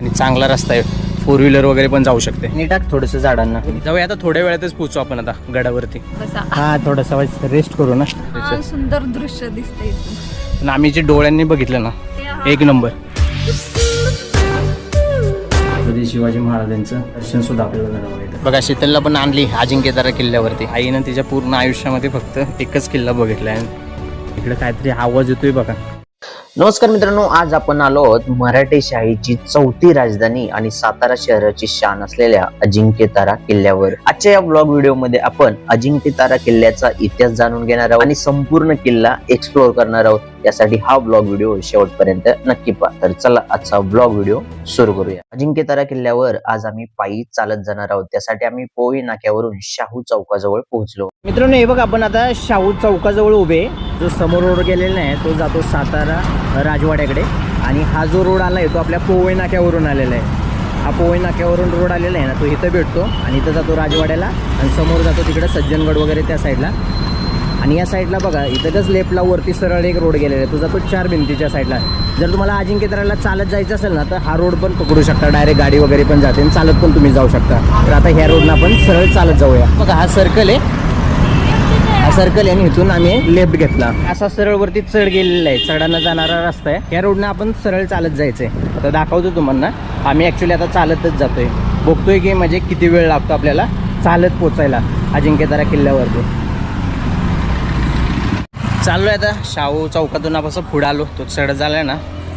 आणि चांगला रस्ता आहे. फोर व्हीलर वगैरे पण जाऊ शकते. नीट टाक थोडंसं झाडांना. जाऊया आता थोड्या वेळातच पोहोचू आपण आता गडावरती. बसा हा थोडासा रेस्ट करू ना. हा, सुंदर दृश्य. पण आम्ही जे डोळ्यांनी बघितलं ना एक नंबर. शिवाजी महाराजांचं दर्शन सुद्धा आपल्याला बघा शीतलला पण आणली अजिंक्यतारा किल्ल्यावरती. आईनं तिच्या पूर्ण आयुष्यामध्ये फक्त एकच किल्ला बघितला आहे इकडे काहीतरी आवाज येतोय बघा. नमस्कार मित्रांनो आज आपण आलो आहोत मराठेशाहीची चौथी राजधानी आणि सातारा शहराची शान असलेल्या अजिंक्यतारा किल्ल्यावर. आजच्या या ब्लॉग व्हिडिओमध्ये आपण अजिंक्यतारा किल्ल्याचा इतिहास जाणून घेणार आहोत आणि संपूर्ण किल्ला एक्सप्लोअर करणार आहोत. यासाठी हा ब्लॉग व्हिडिओ शेवटपर्यंत नक्की पहा. तर चला आजचा ब्लॉग व्हिडिओ सुरू करूया. अजिंक्यतारा किल्ल्यावर आज आम्ही पायी चालत जाणार आहोत. त्यासाठी आम्ही पोई नाक्यावरून शाहू चौकाजवळ पोहोचलो. मित्रांनो हे बघ आपण आता शाहू चौकाजवळ उभे जो समोर रोड गेलेला आहे तो जातो सातारा राजवाड्याकडे. आणि हा जो रोड आला आहे तो आपल्या पोवई नाक्यावरून आलेला आहे. हा पोवई नाक्यावरून रोड आलेला आहे ना तो इथं भेटतो. आणि इथं जातो राजवाड्याला. आणि समोर जातो तिकडे सज्जनगड वगैरे त्या साईडला आणि या साईडला बघा इथंच लेफ्टला वरती सरळ एक रोड गेलेला आहे. तुझा तो चार भिंतीच्या साईडला जर तुम्हाला अजिंक्यतराला चालत जायचं असेल ना तर हा रोड पण पकडू शकता. डायरेक्ट गाडी वगैरे पण जाते आणि चालत पण तुम्ही जाऊ शकता. तर आता ह्या रोडनं आपण सरळ चालत जाऊया. बघा हा सर्कल आहे. हा सर्कल आहे आणि इथून आम्ही लेफ्ट घेतला. असा सरळ वरती चढ गेलेला आहे. चढानं जाणारा रस्ता आहे. या रोडनं आपण सरळ चालत जायचंय. आता दाखवतो तुम्हाला आम्ही ऍक्च्युली आता चालतच जातोय. बघतोय की म्हणजे किती वेळ लागतो आपल्याला चालत पोचायला अजिंक्यतारा किल्ल्यावरती. चाललोय आता. शाहू चौकातून आपण पुढे आलो. तो चढ झालाय ना.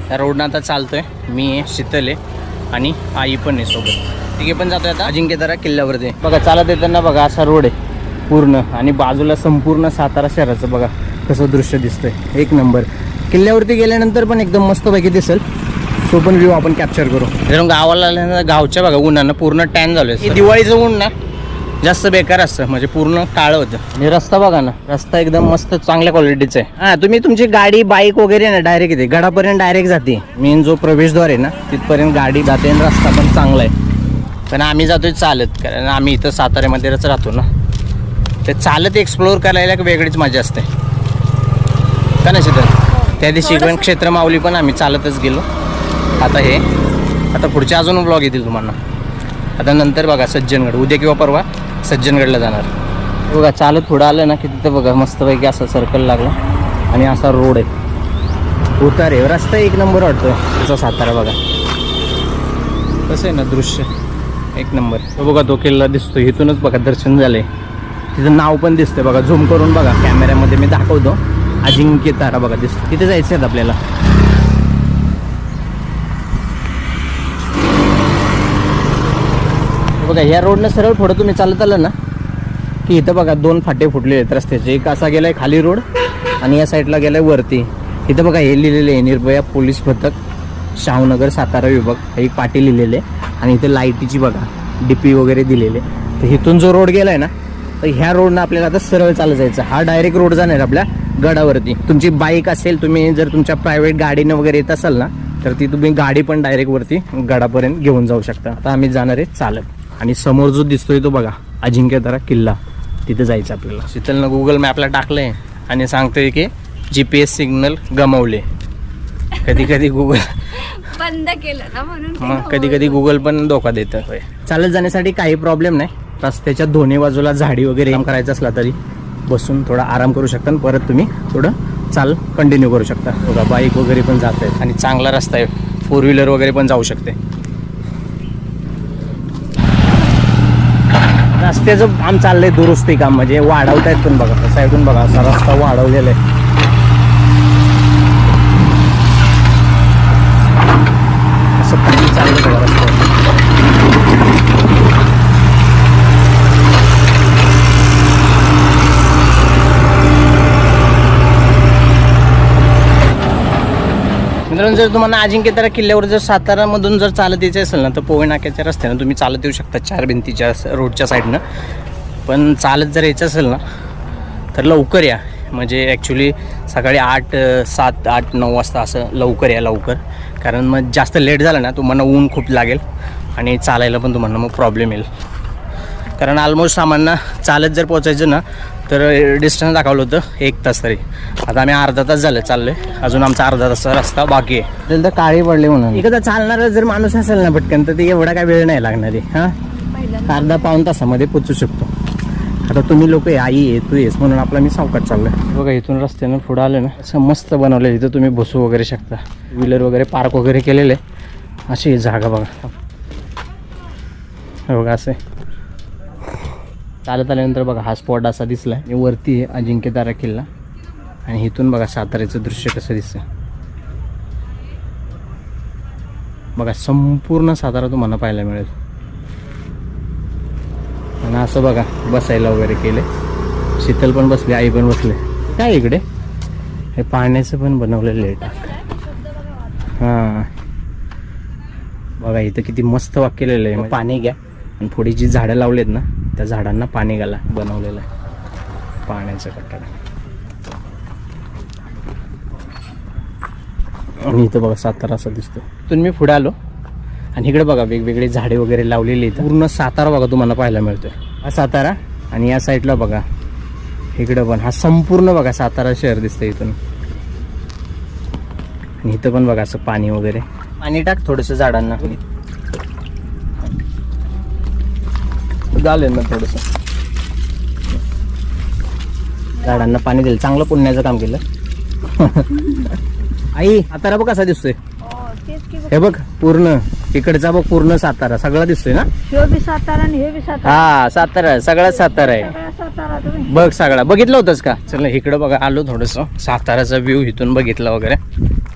त्या रोडनं आता चालतोय. मी आहे शीतल आहे आणि आई पण आहे सोबत. तिघे पण जातोय आता. अजिंक्यतारा किल्ल्यावरती बघा चालत येताना बघा असा रोड आहे. पूर्ण. आणि बाजूला संपूर्ण सातारा शहराचं बघा कसं दृश्य दिसतंय. एक नंबर. किल्ल्यावरती गेल्यानंतर पण एकदम मस्तपैकी दिसेल. तो पण व्ह्यू आपण कॅप्चर करू. गावाला आल्यानंतर गावच्या बघा उन्हानं पूर्ण टॅन झालोय. दिवाळीचं ऊन ना. जास्त बेकार असतं म्हणजे पूर्ण काळं होतं. आणि रस्ता बघा ना रस्ता एकदम मस्त चांगल्या क्वालिटीचा आहे. हा तुम्ही तुमची गाडी बाईक वगैरे ना डायरेक्ट येते. गडापर्यंत डायरेक्ट जाते. मेन जो प्रवेशद्वार आहे ना तिथपर्यंत गाडी जाते आणि रस्ता पण चांगला आहे. पण आम्ही जातोय चालत कारण आम्ही इथं साताऱ्यामध्येच राहतो ना. ते चालत एक्सप्लोअर करायला एक वेगळीच मजा असते. का नाही शीतल त्या दिवशी पण क्षेत्र माऊली पण आम्ही चालतच गेलो. आता हे आता पुढचे अजून ब्लॉग येतील तुम्हाला. आता नंतर बघा सज्जनगड. उद्या किंवा परवा सज्जनगडला जाणार. बघा चालत पुढं आलं ना की तिथं बघा मस्तपैकी असा सर्कल लागला. आणि असा रोड आहे. उतार आहे. रस्ता एक नंबर वाटतो त्याचा सातारा बघा. कसं आहे ना दृश्य? एक नंबर. तो बघा तो किल्ला दिसतो इथूनच बघा दर्शन झालंय. तिथं नाव पण दिसतंय. बघा झूम करून बघा. कॅमेऱ्यामध्ये मी दाखवतो. अजिंक्य तारा बघा दिसतो तिथे जायचं आहेत आपल्याला? बघा ह्या रोडनं सरळ पुढं तुम्ही चालत आलं ना की इथं बघा दोन फाटे फुटलेले आहेत रस्त्याचे. एक असा गेलाय खाली रोड आणि या साईडला गेलाय वरती. इथं बघा हे लिहिलेलं आहे निर्भया पोलीस पथक शाहूनगर सातारा विभाग. हे एक पाटी लिहिलेले आणि इथे लाईटीची बघा डीपी वगैरे दिलेले तर इथून जो रोड गेलाय ना तर ह्या रोडनं आपल्याला आता सरळ चालत जायचं. हा डायरेक्ट रोड जाणार आपल्या गडावरती. तुमची बाईक असेल तुम्ही जर तुमच्या प्रायव्हेट गाडीनं वगैरे येत असाल ना तर ती तुम्ही गाडी पण डायरेक्ट वरती गडापर्यंत घेऊन जाऊ शकता. आता आम्ही जाणार आहे चालत. आणि समोर जो दिसतोय तो बघा अजिंक्यतारा किल्ला. तिथे जायचं आपल्याला. शीतलनं गुगल मॅपला टाकलंय आणि सांगतोय की जी पी एस सिग्नल गमावले. कधी कधी गुगल बंद केलं ना म्हणून मग कधी कधी गुगल पण धोका देतं. होय. चालत जाण्यासाठी काही प्रॉब्लेम नाही. रस्त्याच्या दोन्ही बाजूला झाडी वगैरे काम करायचं असला तरी बसून थोडा आराम करू शकता आणि परत तुम्ही थोडं चाल कंटिन्यू करू शकता. बघा बाईक वगैरे पण जात आहेत आणि चांगला रस्ता आहे. फोर व्हीलर वगैरे पण जाऊ शकते. रस्त्याचं काम चाललंय दुरुस्ती काम म्हणजे वाढवत आहेत पण बघा साईडून बघा असा रस्ता वाढवलेला आहे असं पाणी चाललं बघा रस्ता. मित्रांनो जर तुम्हाला अजिंक्यतारा किल्ल्यावर जर सातारामधून जर चालत यायचं असेल ना तर पोहे नाक्याच्या रस्त्यानं तुम्ही चालत येऊ शकता चार भिंतीच्या रोडच्या साईडनं. पण चालत जर यायचं असेल ना तर लवकर या. म्हणजे ॲक्च्युली सकाळी आठ सात आठ नऊ वाजता असं लवकर या लवकर. कारण मग जास्त लेट झालं ना तुम्हाला ऊन खूप लागेल आणि चालायला पण तुम्हाला मग प्रॉब्लेम येईल. कारण ऑलमोस्ट सामान्य चालत जर पोचायचं ना तर डिस्टन्स दाखवलं होतं एक तास तरी. आता आम्ही अर्धा तास झालं चाललोय. अजून आमचा अर्धा तासचा रस्ता बाकी आहे. त्याला तर काळी पडली म्हणून. एखादा चालणारा जर माणूस असेल ना पटकन तर ते एवढा काय वेळ नाही लागणार आहे हां? अर्धा पाऊन तासामध्ये पोचू शकतो. आता तुम्ही लोक आहे आई आहे तू येस म्हणून आपला मी सावकाश चाललोय. बघा इथून रस्त्यानं पुढं आलं ना असं मस्त बनवलं इथं तुम्ही बसू वगैरे शकता. व्हीलर वगैरे पार्क वगैरे केलेले अशी आहे जागा बघा. हे बघा असं आहे. चालत आल्यानंतर बघा हा स्पॉट असा दिसला आहे वरती आहे अजिंक्यतारा किल्ला. आणि इथून बघा साताऱ्याचं दृश्य कसं दिसतं बघा संपूर्ण सातारा तुम्हाला पाहायला मिळेल. आणि असं बघा बसायला वगैरे केले शीतल पण बसली आई पण बसले. काय इकडे? हे पाण्याचं पण बनवलेलं आहे. टाक हां. बघा इथं किती मस्त वाक केलेलं आहे पाणी घ्या. आणि थोडी जी झाडं लावलेत ना. त्या झाडांना पाणी घाला बनवलेलं आहे. पाण्याचं कट्टाडा आणि इथं बघा सातारा असा दिसतो तुम्ही मी पुढे आलो आणि इकडे बघा वेगवेगळे झाडे वगैरे लावलेली आहेत. पूर्ण सातारा बघा तुम्हाला पाहायला मिळतोय. हा सातारा आणि या साईडला बघा. इकडं पण हा संपूर्ण बघा सातारा शहर दिसतं इथून. आणि इथं पण बघा असं पाणी वगैरे. पाणी टाक थोडंसं झाडांना. झालं ना थोडस. झाडांना पाणी दिलं. चांगलं पुण्याचं काम केलं. आई सातारा बघ कसा दिसतोय. हो, हे बघ पूर्ण. इकडचा बघ पूर्ण सातारा. सगळा दिसतोय ना? बी सातारा आणि हे बी सातारा. हा सातारा. सगळा सातारा आहे. सगळा सातारा तुम्ही. बघ सगळा. बघितलं होतंस का? चल इकडं बघा. आलो थोडस. साताराचा व्ह्यू इथून बघितला वगैरे.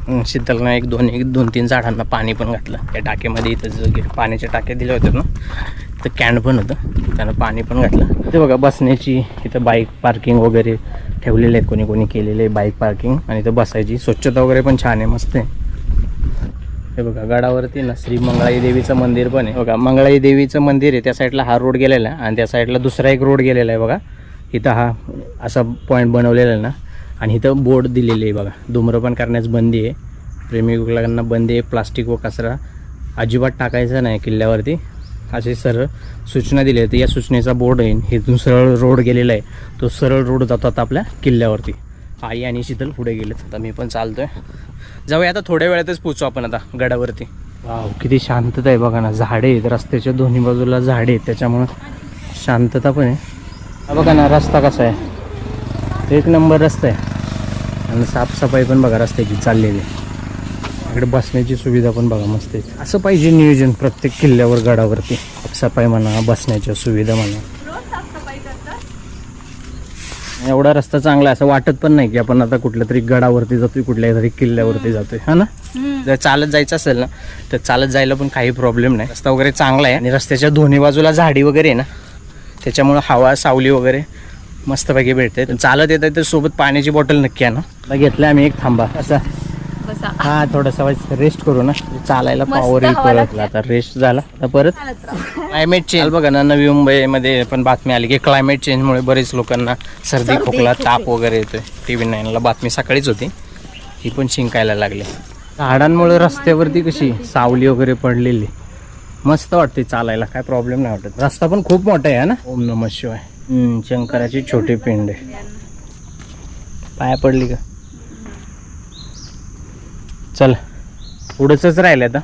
शीतलनं एक दोन एक दोन तीन झाडांना पाणी पण घातलं. त्या टाक्यामध्ये इथं पाण्याच्या टाक्या पाण्याचे टाके ना तर कॅन पण होतं. त्यानं पाणी पण घातलं. ते बघा बसण्याची इथं बाईक पार्किंग वगैरे ठेवलेले आहेत कोणी कोणी केलेले बाईक पार्किंग. आणि इथं बसायची. स्वच्छता वगैरे पण छान आहे मस्त आहे. हे बघा गडावरती ना श्री मंगळाई देवीचं मंदिर पण आहे. बघा मंगळाई देवीचं मंदिर आहे त्या साईडला हा रोड गेलेला आहे. आणि त्या साईडला दुसरा एक रोड गेलेला आहे बघा. इथं हा असा पॉईंट बनवलेला आहे ना. आणि इथं बोर्ड दिलेली आहे बघा. धूम्रपान करण्यास बंदी आहे. प्रेमिकांना बंदी आहे. प्लास्टिक व कचरा अजिबात टाकायचा नाही किल्ल्यावरती. असे सरळ सूचना दिली आहे या सूचनेचा बोर्ड आहे. इथून सरळ रोड गेलेला आहे. तो सरळ रोड जातो आता आपल्या किल्ल्यावरती. आई आणि शीतल पुढे गेलेत. आता मी पण चालतो आहे जाऊया आता थोड्या वेळातच पोचू आपण आता गडावरती. वाव किती शांतता आहे बघा ना. झाडे आहेत. रस्त्याच्या दोन्ही बाजूला झाडे आहेत. त्याच्यामुळं शांतता पण आहे. बघा ना रस्ता कसा आहे. एक नंबर रस्ता आहे. आणि साफसफाई पण बघा रस्त्याची चाललेली इकडे बसण्याची सुविधा पण बघा मस्त आहे असं पाहिजे नियोजन प्रत्येक किल्ल्यावर गडावरती. सफाई म्हणा बसण्याच्या सुविधा म्हणा. एवढा रस्ता चांगला आहे असं वाटत पण नाही की आपण आता कुठल्या तरी गडावरती जातोय कुठल्या तरी किल्ल्यावरती जातोय. हा ना? जर चालत जायचं असेल ना तर चालत जायला पण काही प्रॉब्लेम नाही. रस्ता वगैरे चांगला आहे. आणि रस्त्याच्या दोन्ही बाजूला झाडी वगैरे आहे ना? त्याच्यामुळं हवा सावली वगैरे मस्तपैकी भेटते. चालत येत तर सोबत पाण्याची बॉटल नक्की आहे ना घेतलं आम्ही एक थांबा. असा. हा थोडासा रेस्ट करू ना. चालायला पावर लागते. आता रेस्ट झाला. आता परत? क्लायमेट चेंज बघा ना नवी मुंबईमध्ये पण बातमी आली की क्लायमेट चेंजमुळे बरेच लोकांना सर्दी खोकला. ताप वगैरे येतोय. टी व्ही नाईनला बातमी सकाळीच होती. ही पण शिंकायला लागली. झाडांमुळे रस्त्यावरती कशी सावली वगैरे पडलेली. मस्त वाटते चालायला. काय प्रॉब्लेम नाही वाटत. रस्ता पण खूप मोठा आहे ना? ओम नम शिवाय. शंकराची छोटी पिंड आहे. पाया पडली का? चल पुढंच राहिलं आता.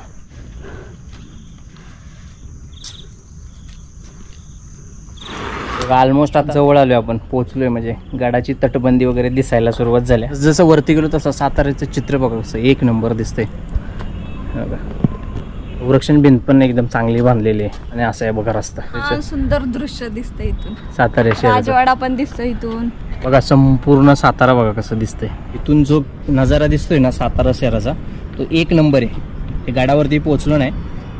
ऑलमोस्ट आता जवळ आलोय आपण पोहोचलोय म्हणजे गडाची तटबंदी वगैरे दिसायला सुरुवात झाली. जसं वरती गेलो तसं साताऱ्याचं चित्र बघा कसं एक नंबर दिसतंय. संरक्षण भिंत पण एकदम चांगली बांधलेली आहे. आणि असं आहे बघा रस्ता. हा सुंदर दृश्य दिसतंय इथून. सातारा शहराचं. राजवाडा पण दिसतो इथून. बघा संपूर्ण सातारा बघा कसं दिसतंय. इथून जो नजारा दिसतोय ना सातारा शहराचा तो एक नंबर आहे. ते गाडावरती पोहोचलो नाही.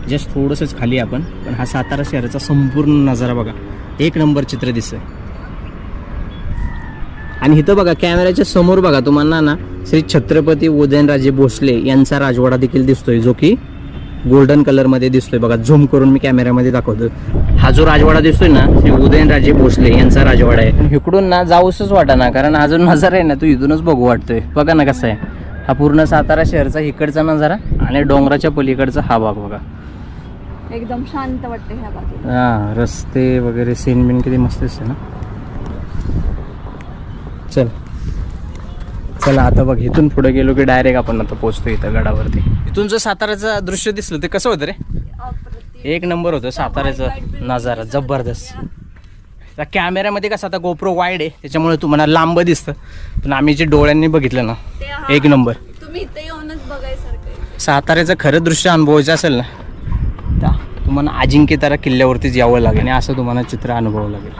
जस्ट थोडंसंच खाली आहे आपण. पण हा सातारा शहराचा संपूर्ण नजारा बघा. एक नंबर चित्र दिसतंय. आणि इथं बघा कॅमेऱ्याच्या समोर बघा तुम्हाला ना श्री छत्रपती उदयनराजे भोसले यांचा राजवाडा देखील दिसतोय जो की गोल्डन कलरमध्ये दिसतोय. बघा झूम करून मी कॅमेऱ्यामध्ये दाखवतो हा जो राजवाडा दिसतोय ना श्री उदयनराजे भोसले यांचा राजवाडा आहे. इकडून ना जाऊसच वाटा ना कारण हा जो नजारा आहे ना तो इथूनच बघू वाटतोय. बघा ना कसा आहे. हा पूर्ण सातारा शहरचा इकडचा नजारा आणि डोंगराच्या पलीकडचा हा भाग बघा. एकदम शांत वाटते ह्या बाजूला. हा रस्ते वगैरे सीन बिन किती मस्त दिसते ना. चल. चला आता बघ इथून पुढे गेलो की डायरेक्ट आपण आता पोहोचतो इथं गडावरती. इथून जो साताऱ्याचं दृश्य दिसलं ते कसं होतं रे? एक नंबर होतं साताऱ्याचं नजारा जबरदस्त. त्या कॅमेऱ्यामध्ये कसं आता गोप्रो वाईड आहे त्याच्यामुळे तुम्हाला लांब दिसतं. पण आम्ही जे डोळ्यांनी बघितलं ना ते एक नंबर. तुम्ही इथे येऊनच बघायसारखं आहे. साताऱ्याचं खरं दृश्य अनुभवायचं असेल ना तुम्हाला अजिंक्यतारा किल्ल्यावरतीच यावं लागेल आणि असं तुम्हाला चित्र अनुभवावं लागेल.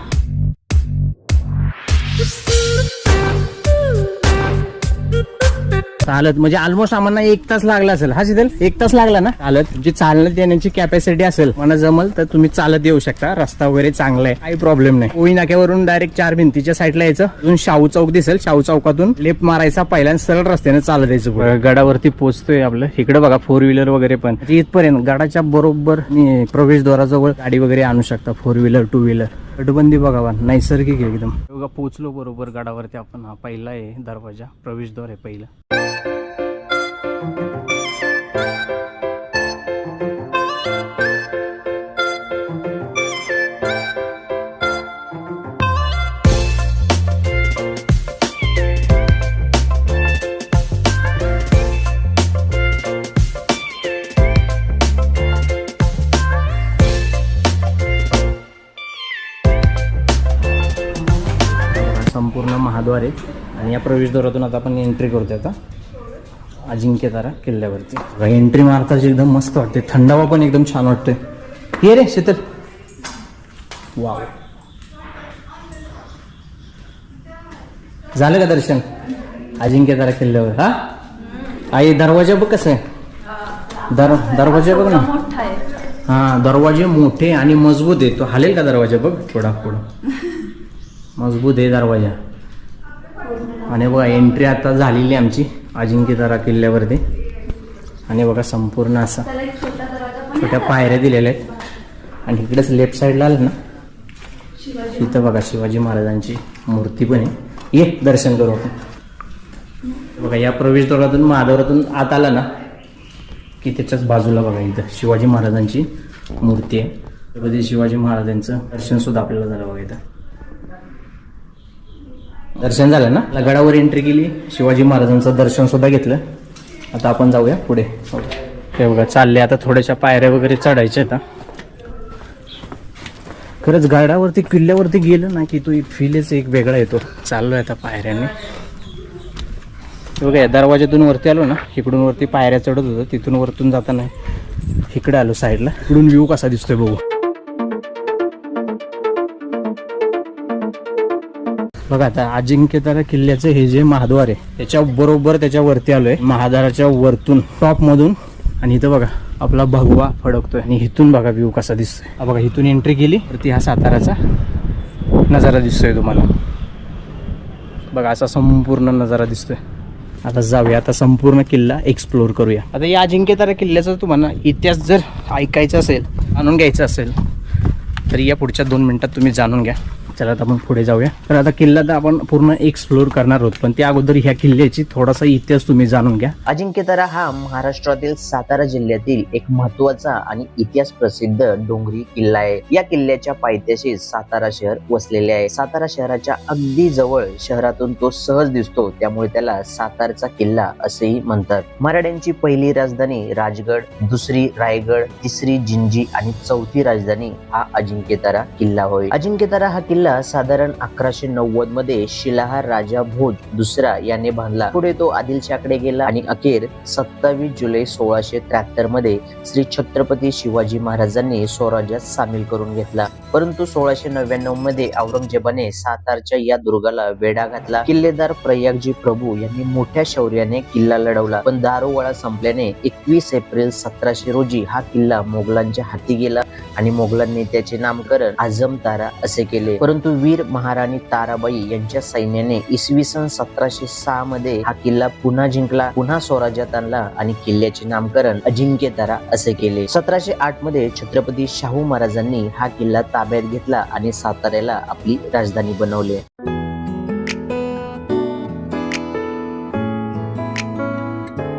चालत. म्हणजे ऑलमोस्ट आम्हाला एक तास लागला असेल. हा शीतल एक तास लागला ना? चालत. जी चालत येण्याची कॅपॅसिटी असेल मला जमल तर तुम्ही चालत येऊ शकता. रस्ता वगैरे चांगला आहे. काही प्रॉब्लेम नाही. कोळी नाक्यावरून डायरेक्ट चार भिंतीच्या साईडला यायचं. अजून शाहू चौक दिसेल. शाहू चौकातून लेप मारायचा पहिल्यांदा सरळ रस्त्याने चालत यायचं. गडावरती पोहोचतोय आपलं. इकडे बघा फोर व्हीलर वगैरे पण. म्हणजे इथपर्यंत गडाच्या बरोबर मी प्रवेशद्वाराजवळ गाडी वगैरे आणू शकता. फोर व्हीलर टू व्हीलर तटबंदी बघावा नैसर्गिक एकदम. बघा पोचलो बरोबर गडावरती. आपण हा पहिला आहे दरवाजा प्रवेशद्वार आहे पहिला. महाद्वार आहे आणि या प्रवेशद्वारातून आता आपण एंट्री करतोय आता. अजिंक्यतारा किल्ल्यावरती. एंट्री मारताच एकदम मस्त वाटते. थंडावा पण एकदम छान वाटते ये रे शीतल. वाव. झालं का दर्शन? अजिंक्यतारा किल्ल्यावर हा? आई दरवाजा बघ कसं आहे. दर दरवाजा बघ ना. हा दरवाजे मोठे आणि मजबूत आहे तो हालेल का दरवाजा? बघ थोडा पुढं. मजबूत आहे दरवाजा. आणि बघा एंट्री आता झालेली आहे आमची अजिंक्यतारा किल्ल्यावरती. आणि बघा संपूर्ण असा छोट्या पायऱ्या दिलेल्या आहेत. आणि इकडेच लेफ्ट साईडला आलं ना इथं बघा शिवाजी महाराजांची मूर्ती पण आहे. ये दर्शन करू आपण. बघा या प्रवेशद्वारातून महाद्वारातून आत आला ना की त्याच्याच बाजूला बघा इथं शिवाजी महाराजांची मूर्ती आहे. त्यामध्ये शिवाजी महाराजांचं दर्शन सुद्धा आपल्याला झालं बघा इथं. दर्शन झालं ना? गडावर एंट्री केली. शिवाजी महाराजांचं दर्शन सुद्धा घेतलं. आता आपण जाऊया पुढे. हे बघा चालले. आता थोड्याशा पायऱ्या वगैरे चढायच्या आता खरंच गडावरती किल्ल्यावरती गेलं ना की तो एक फीलच एक वेगळा येतो. चाललोय आता पायऱ्याने. बघा या दरवाज्यातून वरती आलो ना इकडून वरती पायऱ्या चढत होतं. तिथून वरतून जाताना इकडे आलो साईडला इकडून व्ह्यू कसा दिसतोय बघू. बघा आता अजिंक्यतारा किल्ल्याचं हे जे महाद्वार आहे त्याच्या बरोबर त्याच्या वरती आलोय. महाद्वाराच्या वरतून टॉप मधून आणि इथं बघा आपला भगवा फडकतोय. आणि इथून बघा व्ह्यू कसा दिसतोय. बघा इथून एंट्री केली. वरती हा साताराचा नजारा दिसतोय तुम्हाला. बघा असा संपूर्ण नजारा दिसतोय. आता जाऊया आता संपूर्ण किल्ला एक्सप्लोर करूया. आता या अजिंक्यतारा किल्ल्याचा तुम्हाला इतिहास जर ऐकायचा असेल जाणून घ्यायचा असेल तर या पुढच्या दोन मिनिटात तुम्ही जाणून घ्या. चला आता आपण पुढे जाऊया. तर आता किल्ला तर आपण पूर्ण एक्सप्लोर करणार आहोत पण त्या अगोदर ह्या किल्ल्याची थोडासा इतिहास तुम्ही जाणून घ्या. अजिंक्यतारा हा महाराष्ट्रातील सातारा जिल्ह्यातील एक महत्त्वाचा आणि इतिहास प्रसिद्ध डोंगरी किल्ला आहे. या किल्ल्याच्या पायथ्याशी सातारा शहर वसलेले आहे. सातारा शहराच्या अगदी जवळ शहरातून तो सहज दिसतो त्यामुळे त्याला सातारचा किल्ला असेही म्हणतात. मराठ्यांची पहिली राजधानी राजगड दुसरी रायगड तिसरी जिंजी आणि चौथी राजधानी हा अजिंक्यतारा किल्ला होय. अजिंक्यतारा हा किल्ला साधारण अकराशे नव्वदमध्ये शिलाहार राजा भोज दुसरा याने बांधला. पुढे तो आदिलशाकडे गेला आणि अखेर सत्तावीस जुलै सोळाशे त्र्याहत्तरमध्ये श्री छत्रपती शिवाजी महाराजांनी स्वराज्यात सामील करून घेतला. परंतु सोळाशे नव्याण्णवमध्ये औरंगजेबाने सातारच्या या दुर्गाला वेढा घातला. किल्लेदार प्रयागजी प्रभू यांनी मोठ्या शौर्याने किल्ला लढवला. पण दारोवाळा संपल्याने एकवीस एप्रिल सतराशे रोजी हा किल्ला मोगलांच्या हाती गेला आणि मोगलांनी त्याचे नामकरण आझम तारा असे केले. परंतु वीर महाराणी ताराबाई यांच्या सैन्याने इसवी सन सतराशे सहा मध्ये हा किल्ला पुन्हा जिंकला पुन्हा स्वराज्यात आणला आणि किल्ल्याचे नामकरण अजिंक्य तारा असे केले. सतराशे आठमध्ये छत्रपती शाहू महाराजांनी हा किल्ला ताब्यात घेतला आणि साताऱ्याला आपली राजधानी बनवली.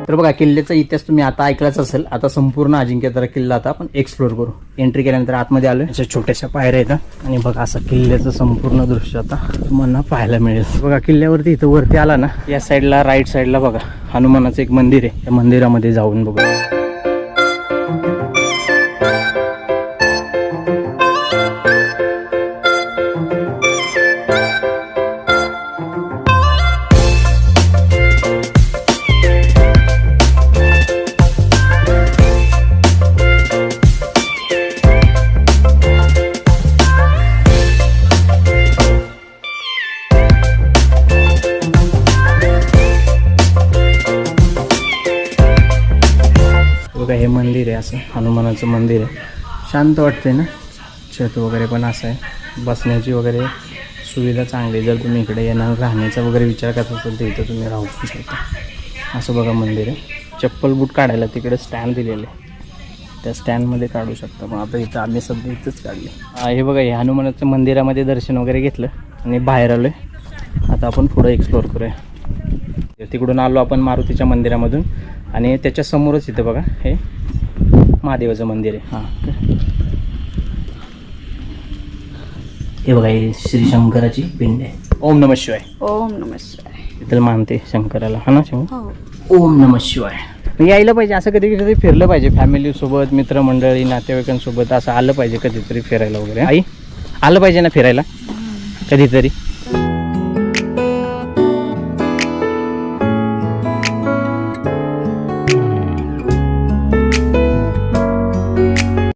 तर बघा किल्ल्याचा इतिहास तुम्ही आता ऐकलाच असेल. आता संपूर्ण अजिंक्यतारा किल्ला आता आपण एक्सप्लोर करू. एंट्री केल्यानंतर आतमध्ये आलो अशा छोट्याशा पायऱ्या येतात आणि बघा असं किल्ल्याचं संपूर्ण दृश्य आता तुम्हाला पाहायला मिळेल. बघा किल्ल्यावरती इथं वरती आला ना या साईडला राईट साईडला बघा हनुमानाचं एक मंदिर आहे. त्या मंदिरामध्ये जाऊन बघू बघा. हनुमानाचं मंदिर आहे. शांत वाटते ना? छत वगैरे पण असं आहे. बसण्याची वगैरे सुविधा चांगली आहे. जर तुम्ही इकडे येणार राहण्याचा वगैरे विचार करत असाल तर इथं तुम्ही राहू पण शकता. असं बघा मंदिर आहे. चप्पल बूट काढायला तिकडे स्टँड दिलेले आहे. त्या स्टँडमध्ये काढू शकता. पण आता इथं आम्ही सध्या इथंच काढले हे बघा हे हनुमानाच्या मंदिरामध्ये दर्शन वगैरे घेतलं आणि बाहेर आलो आहे आता आपण पुढं एक्सप्लोर करूया. तिकडून आलो आपण मारुतीच्या मंदिरामधून. आणि त्याच्यासमोरच इथं बघा हे महादेवाचं मंदिर आहे. हां. हे बघा हे श्री शंकराची पिंड आहे. ओम नम शिवाय. ओम नमस्कार तिथं मानते शंकराला. हा ना शंकर? हो. ओम नम शिवाय. यायला पाहिजे असं कधी कधी फिरलं पाहिजे फॅमिलीसोबत मित्रमंडळी नातेवाईकांसोबत असं आलं पाहिजे कधीतरी फिरायला वगैरे. आई आलं पाहिजे ना फिरायला? कधीतरी?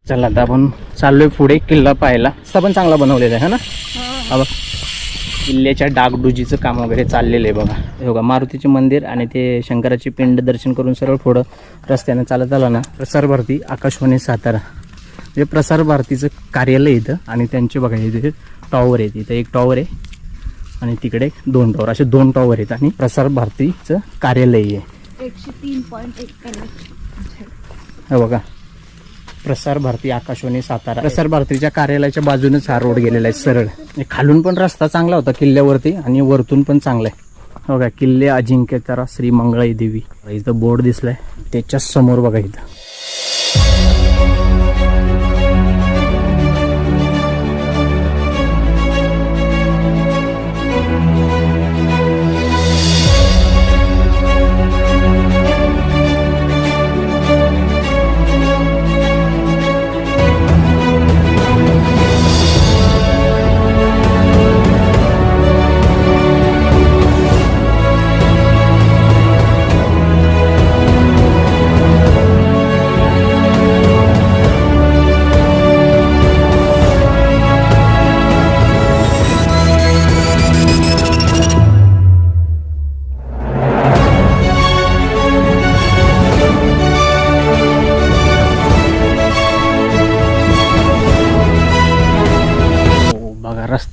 चला आता आपण चाललोय पुढे किल्ला पाहायला. रस्ता पण चांगला बनवलेला आहे हा ना? हा बघ. किल्ल्याच्या डागडुजीचं काम वगैरे चाललेलं आहे बघा. हे बघा मारुतीचे मंदिर आणि ते शंकराची पिंड दर्शन करून सरळ पुढं रस्त्यानं चालत आलं ना प्रसार भारती आकाशवाणी सातारा. म्हणजे प्रसार भारतीचं कार्यालय इथं आणि त्यांचे बघा इथे टॉवर आहेत इथं एक टॉवर आहे आणि तिकडे दोन टॉवर असे दोन टॉवर आहेत आणि प्रसार भारतीचं कार्यालय आहे. एकशे तीन पॉईंट एक हे बघा. प्रसार भारती आकाशवाणी सातारा. प्रसार भारतीच्या कार्यालयाच्या बाजूनच हा रोड गेलेला आहे सरळ. आणि खालून पण रस्ता चांगला होता किल्ल्यावरती आणि वरतून पण चांगला आहे. बघा किल्ले अजिंक्यतारा श्री मंगळाई देवी. इथं बोर्ड दिसलाय त्याच्यासमोर बघा इथं.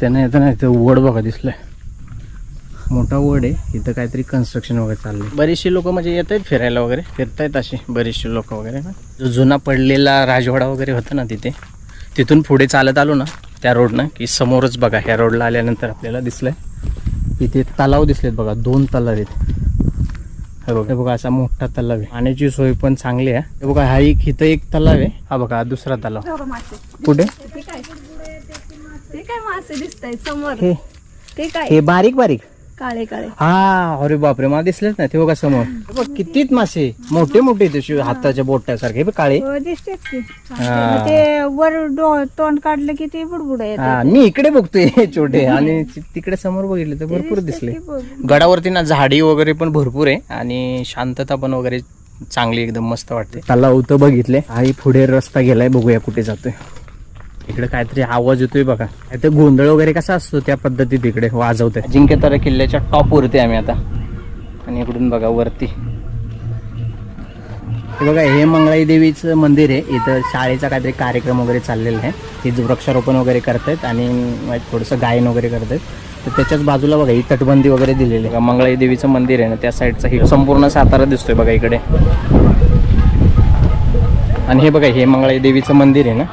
रस्त्याने येतं ना इथं वड बघा दिसलंय. मोठा वड आहे. इथं काहीतरी कन्स्ट्रक्शन वगैरे चाललंय. बरीचशी लोक म्हणजे येत आहेत फिरायला वगैरे? फिरतायत अशी बरीचशी लोक वगैरे ना? जो जुना पडलेला राजवाडा वगैरे होता ना तिथे तिथून पुढे चालत आलो ना त्या रोडनं की समोरच बघा ह्या रोडला आल्यानंतर आपल्याला दिसलंय. इथे तलाव दिसलेत बघा दोन तलाव आहेत. हे बघा. हे बघा असा मोठा तलाव आहे. पाण्याची सोय पण चांगली आहे. हे बघा हा एक इथं एक तलाव आहे. हा बघा हा दुसरा तलाव. कुठे? काय ते मासे दिसत आहेत समोर? हे. ते काय? हे बारीक बारीक. काळे काळे. हा अरे बापरे मला दिसलेच ना ते बघा समोर. हे बघ कितीच मासे? मोठे मोठे तसे हाताच्या बोट्यासारखे हे बघ काळे. हो, दिसतेत की. हा. ते वर डो- तोंड काढलं की ते बुडबुड हा मी इकडे बघतोय हे छोटे आणि ति- तिकडे समोर बघितले तर भरपूर दिसले. गडावरती ना झाडी वगैरे पण भरपूर आहे आणि शांतता पण वगैरे चांगली एकदम मस्त वाटते. तलाव तर बघितले. आणि पुढे रस्ता गेलाय बघूया कुठे जातोय. इकडे काहीतरी आवाज येतोय बघा. ते गोंधळ वगैरे कसा असतो त्या पद्धतीत इकडे वाजवतोय. अजिंक्यतारा किल्ल्याच्या टॉप वरती आम्ही आता. आणि इकडून बघा वरती. हे बघा हे मंगळाई देवीचं मंदिर आहे. इथं शाळेचा काहीतरी कार्यक्रम वगैरे चाललेला आहे. तिथं वृक्षारोपण वगैरे करतायत आणि थोडंसं गायन वगैरे करतायत. तर त्याच्याच बाजूला बघा ही तटबंदी वगैरे दिलेली आहे. मंगळाई देवीचं मंदिर आहे ना त्या साईडचा ही संपूर्ण सातारा दिसतोय बघा इकडे. आणि हे बघा हे मंगळाई देवीचं मंदिर आहे ना.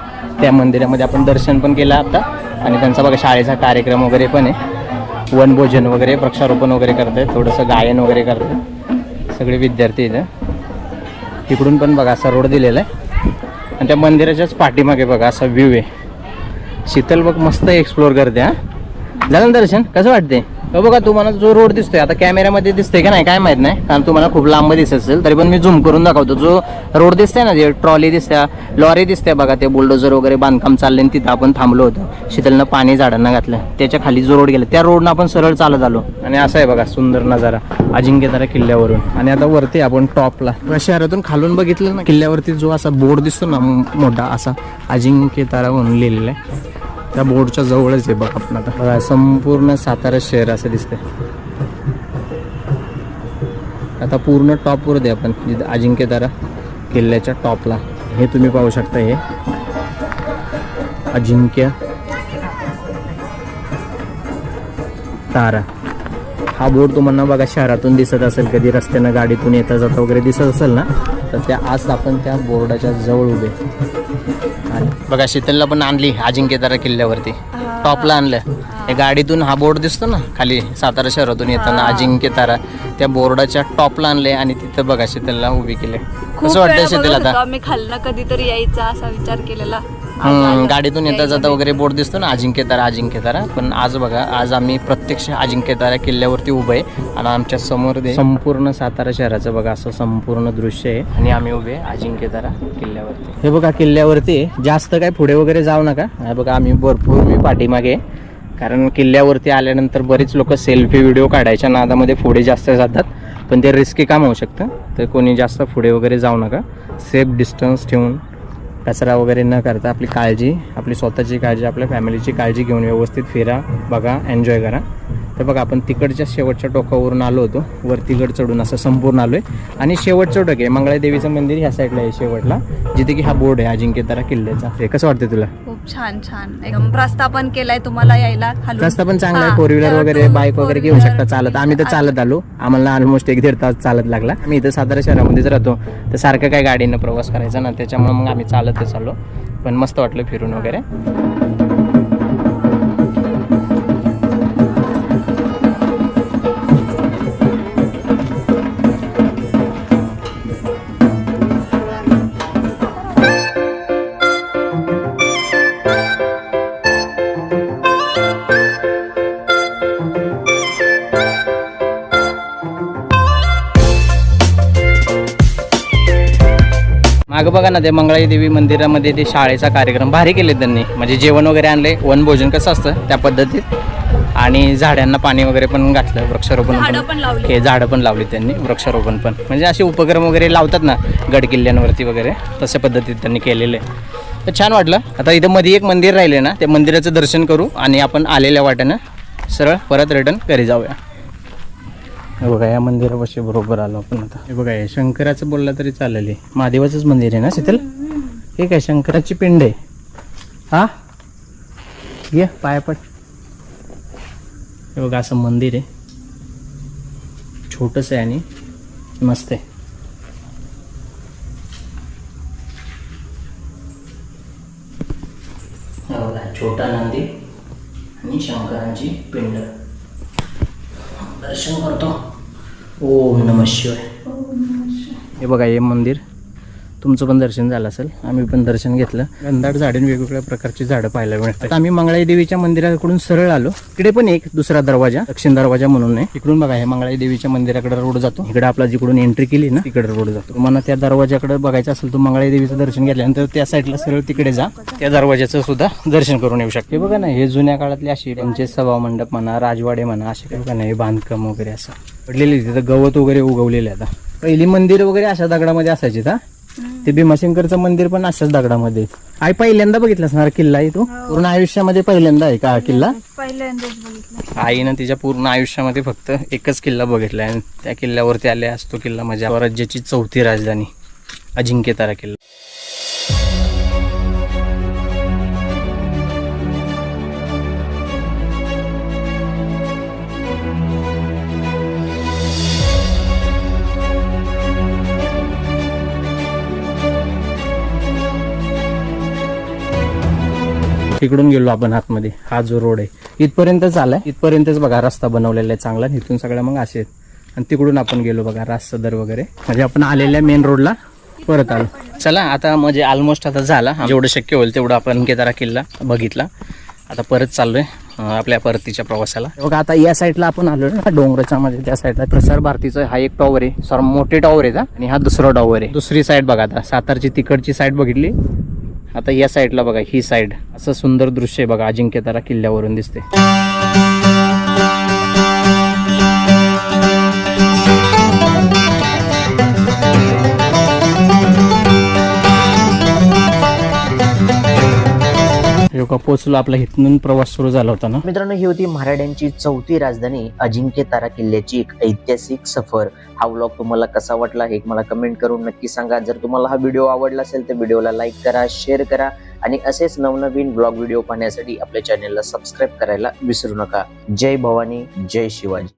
त्या मंदिरामध्ये आपण दर्शन पण केलं आता. आणि त्यांचा बघा शाळेचा कार्यक्रम वगैरे पण आहे. वनभोजन वगैरे वृक्षारोपण वगैरे करतायत. थोडंसं गायन वगैरे करतायत. सगळे विद्यार्थी इथं. तिकडून पण बघा असा रोड दिलेला आहे. आणि त्या मंदिराच्याच पाठीमागे बघा असा व्ह्यू आहे. शीतल बघ मस्त एक्सप्लोर करते हां. झालं दर्शन? कसं वाटते हो बघा तुम्हाला जो रोड दिसतोय आता कॅमेऱ्यामध्ये दिसतोय का नाही काय माहीत नाही कारण तुम्हाला खूप लांब दिसत असेल तरी पण मी झूम करून दाखवतो. जो रोड दिसतोय ना जे ट्रॉली दिसत्या लॉरी दिसते बघा ते बुलडोजर वगैरे बांधकाम चालले आणि तिथं आपण थांबलो होतो. शीतलनं पाणी झाडांना घातलं. त्याच्याखाली जो रोड गेला त्या रोडनं आपण सरळ चालत आलो. आणि असं आहे बघा सुंदर नजारा अजिंक्यतारा किल्ल्यावरून. आणि आता वरती आपण टॉपला शहरातून खालून बघितलं ना किल्ल्यावरती जो असा बोर्ड दिसतो ना मोठा असा अजिंक्यतारा म्हणून लिहिलेला आहे. त्या बोर्डच्या जवळच आहे बघ आपण आता. बघा संपूर्ण सातारा शहर असं दिसतंय. आता पूर्ण टॉपवर दे आपण जिथं अजिंक्यतारा किल्ल्याच्या टॉपला हे तुम्ही पाहू शकता हे. अजिंक्य तारा हा बोर्ड तुम्हाला बघा शहरातून दिसत असेल कधी रस्त्यानं गाडीतून येता जाता वगैरे दिसत असेल ना तर त्या आज आपण त्या बोर्डाच्या जवळ उभे. बघा शीतलला पण आणली अजिंक्यतारा किल्ल्यावरती. टॉपला आणलं. हे गाडीतून हा बोर्ड दिसतो ना खाली सातारा शहरातून येताना अजिंक्यतारा त्या बोर्डाच्या टॉपला आणले आणि तिथं बघा शीतलला उभी केले. कसं वाटतंय वेळा शीतल आता खालनं कधीतरी यायचा असा विचार केलेला. हम्म. गाडीतून येता जाता वगैरे बोर्ड दिसतो ना? अजिंक्यतारा अजिंक्यतारा पण आज बघा आज आम्ही प्रत्यक्ष अजिंक्यतारा किल्ल्यावरती उभे आहे. आणि आमच्यासमोर दे- संपूर्ण सातारा शहराचं बघा असं संपूर्ण दृश्य आहे. आणि आम्ही उभे आहे अजिंक्यतारा किल्ल्यावरती. हे बघा किल्ल्यावरती जास्त काय पुढे वगैरे जाऊ नका. हे बघा आम्ही भरपूर मी पाठीमागे आहे. कारण किल्ल्यावरती आल्यानंतर बरेच लोक सेल्फी व्हिडिओ काढायच्या नादामध्ये पुढे जास्त जातात. पण ते रिस्की काम होऊ शकतं. तर कोणी जास्त पुढे वगैरे जाऊ नका. सेफ डिस्टन्स ठेवून. कचरा वगैरे न करता आपली काळजी आपली स्वतःची काळजी आपल्या फॅमिलीची काळजी घेऊन व्यवस्थित फिरा बघा एन्जॉय करा. तर बघा आपण तिकडच्या शेवटच्या टोकावरून आलो होतो. वरतीकड चढून असं संपूर्ण आलो आहे आणि शेवटचं टोक आहे मंगळादेवीचं मंदिर ह्या साईडला आहे शेवटला जिथे की हा बोर्ड आहे अजिंक्यतारा किल्ल्याचा. हे कसं वाटतं तुला? खूप छान छान. एकदम प्रस्थापन केलाय तुम्हाला यायला खालून. रस्ता पण चांगला आहे हा, फोर व्हीलर तर वगैरे तुम्ही बाईक वगैरे घेऊ शकता चालत. आम्ही तर चालत आलो. आम्हाला ऑलमोस्ट एक दीड तास चालत लागला. आम्ही इथं सातारा शहरामध्येच राहतो. तर सारखं काय गाडीनं प्रवास करायचा ना त्याच्यामुळे मग आम्ही चालतच आलो. पण मस्त वाटलं फिरून वगैरे. मागं बघा ना ते मंगळाई देवी मंदिरामध्ये ते शाळेचा कार्यक्रम भारी केले त्यांनी. म्हणजे जेवण वगैरे आणले वनभोजन कसं असतं त्या पद्धतीत. आणि झाडांना पाणी वगैरे पण घातलं वृक्षारोपण पण. हे झाडं पण लावली त्यांनी वृक्षारोपण पण. म्हणजे असे उपक्रम वगैरे लावतात ना गड किल्ल्यांवरती वगैरे तशा पद्धतीत त्यांनी केलेले. तर छान वाटलं. आता इथं मध्ये एक मंदिर राहिले ना ते मंदिराचं दर्शन करू आणि आपण आलेल्या वाट्यानं सरळ परत रिटर्न घरी जाऊया. हे बघा या मंदिरापाशी बरोबर आलो आपण आता. हे बघा हे शंकराचं बोललं तरी चालेल आहे महादेवाचंच मंदिर आहे ना शीतल हे काय शंकराची पिंड आहे. हा? ये पायापट हे बघा असं मंदिर आहे. छोटंसं आहे आणि मस्त आहे. छोटा नंदी आणि शंकरांची पिंड. दर्शन करतो. ओम नम शिवाय. हे बघा हे मंदिर. तुमचं पण दर्शन झालं असेल. आम्ही पण दर्शन घेतलं. गंधाड झाडे वेगवेगळ्या प्रकारची झाडं पाहायला मिळतात. आम्ही मंगळाई देवीच्या मंदिराकडून सरळ आलो. इकडे पण एक दुसरा दरवाजा दक्षिण दरवाजा म्हणून आहे. इकडून बघा हे मंगळाई देवीच्या मंदिराकडे रोड जातो. इकडे आपला जिकडून एंट्री केली ना तिकडे रोड जातो. तुम्हाला त्या दरवाजाकडे बघायचं असेल तर मंगळाई देवीचं दर्शन घेतल्यानंतर त्या साईडला सरळ तिकडे जा. त्या दरवाजाचं सुद्धा दर्शन करून येऊ शकते. बघा ना हे जुन्या काळातले अशी त्यांचे सभा मंडप म्हणा राजवाडे म्हणा असे काही बघा ना हे बांधकाम वगैरे असं. पडलेले तिथं गवत वगैरे उगवलेले आता. पहिली मंदिर वगैरे अशा दगडामध्ये असायची का? ते भीमाशंकरचं मंदिर पण अशाच दगडामध्ये. आई पहिल्यांदा बघितलं असणार किल्ला आहे तो? पूर्ण आयुष्यामध्ये पहिल्यांदा आहे का हा किल्ला? पहिल्यांदाच बघितलं. आईनं तिच्या पूर्ण आयुष्यामध्ये फक्त एकच किल्ला बघितला आणि त्या किल्ल्यावरती आले असतो किल्ला म्हणजे स्वराज्याची चौथी राजधानी अजिंक्यतारा किल्ला. तिकडून गेलो आपण आतमध्ये. हा जो रोड आहे. इथपर्यंतच आलाय. इथपर्यंतच बघा रस्ता बनवलेला आहे चांगला. इथून सगळ्या मग असे आहेत. आणि तिकडून आपण गेलो बघा रास सदर वगैरे. म्हणजे आपण आलेल्या मेन रोडला परत आलो. चला आता म्हणजे ऑलमोस्ट आता झाला. जेवढं शक्य होईल तेवढं आपण केदारा किल्ला बघितला. आता परत चाललोय आपल्या परतीच्या प्रवासाला. बघा आता या साईडला आपण आलो ना. डोंगराच्या मध्ये त्या साईडला प्रसार भारतीचा हा एक टॉवर आहे. सॉरी मोठे टॉवर आहे आणि हा दुसरा टॉवर आहे. दुसरी साईड बघा आता. सातारची तिकडची साईड बघितली. आता या साईडला बघा ही साईड. असं सुंदर दृश्य आहे बघा अजिंक्यतारा किल्ल्यावरून दिसते. योगा पोहोचलो आपला इथून प्रवास सुरू झाला होता ना? मित्रांनो ही होती मराठ्यांची चौथी राजधानी अजिंक्य तारा किल्ल्याची एक ऐतिहासिक सफर. हा व्लॉग तुम्हाला कसा वाटला हे मला कमेंट करून नक्की सांगा. जर तुम्हाला हा व्हिडिओ आवडला असेल तर व्हिडिओला लाईक करा शेअर करा आणि असेच नवनवीन ब्लॉग व्हिडिओ पाहण्यासाठी आपल्या चॅनेलला सबस्क्राईब करायला विसरू नका. जय भवानी जय शिवाजी.